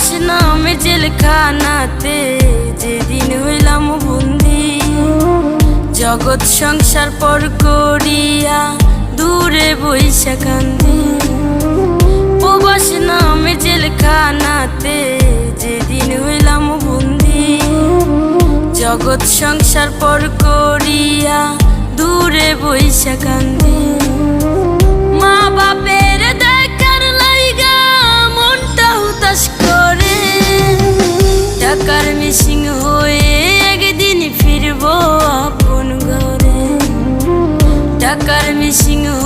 প্রবাস নামে জেলখানাতে যেদিন হইলাম বন্দি। জগৎ সংসার পর করিয়া দূরে বৈশা কান্দি। প্রবাস নামে জেলখানাতে যেদিন হইলাম বন্দি। জগৎ সংসার পর করিয়া দূরে বৈশা কান্দি। I got Yakar mısın o?